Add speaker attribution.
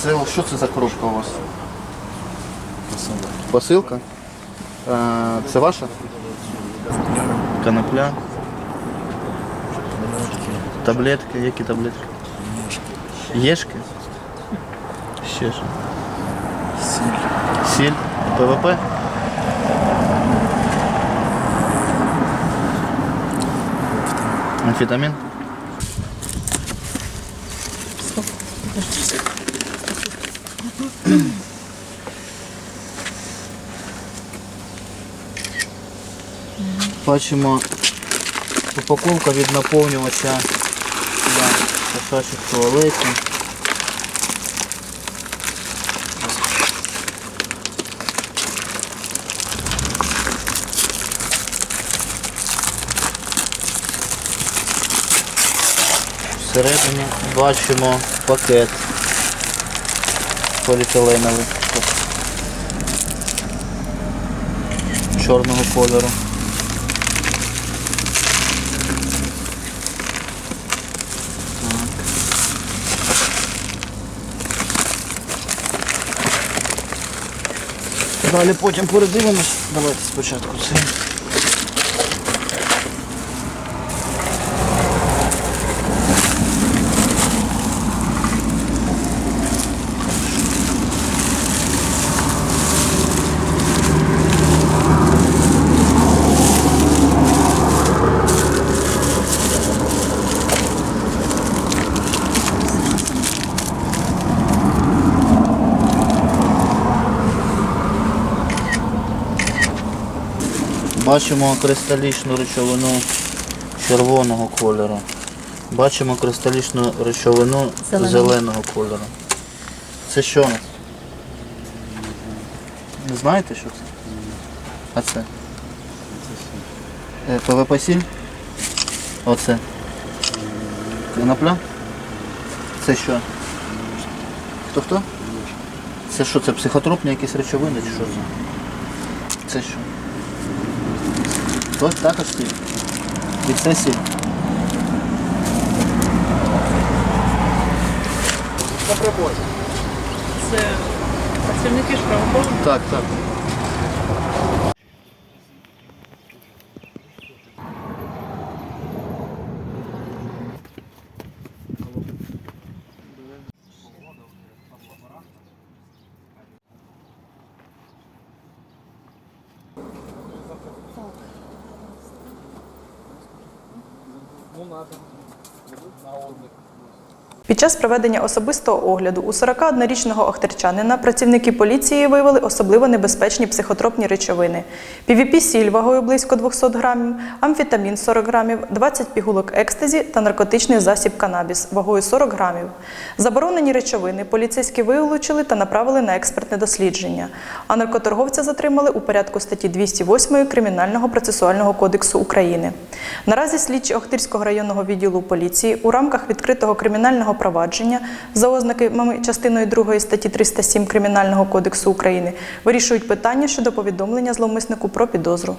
Speaker 1: Це що це за коробка у вас? Посилка? Е, Це ваша? Конопля. Таблетки. Які таблетки? Єшки? Ще що? Сіль. Сіль? ПВП? Амфетамін? Бачимо упаковка від наповнювача для кошачих туалетів. Всередині бачимо пакет поліетиленовий чорного кольору. Далі потім передивимось. Давайте спочатку це. Бачимо кристалічну речовину червоного кольору. Бачимо кристалічну речовину
Speaker 2: Зеленого.
Speaker 1: зеленого кольору. Це що? Не знаєте, що це? А це? Е, ПВП сіль? Оце. Конопля? Це що? Хто хто? Це що, це психотропні якісь речовини чи що це? Це що? Ось також. І це сіль.
Speaker 2: Це працівники ж правоохоронних.
Speaker 1: Так, так. Bunlardan. Bunlar oldu.
Speaker 3: Під час проведення особистого огляду у 41-річного охтерчанина працівники поліції виявили особливо небезпечні психотропні речовини: півіпі-сіль вагою близько 200 грамів, амфетамін 40 грамів, 20 пігулок екстазі та наркотичний засіб канабіс вагою 40 грамів. Заборонені речовини поліцейські вилучили та направили на експертне дослідження. А наркоторговця затримали у порядку статті 208 Кримінального процесуального кодексу України. Наразі слідчі Охтирського районного відділу поліції у рамках відкритого кримінального провадження за ознаками частиною 2 статті 307 Кримінального кодексу України вирішують питання щодо повідомлення зловмиснику про підозру.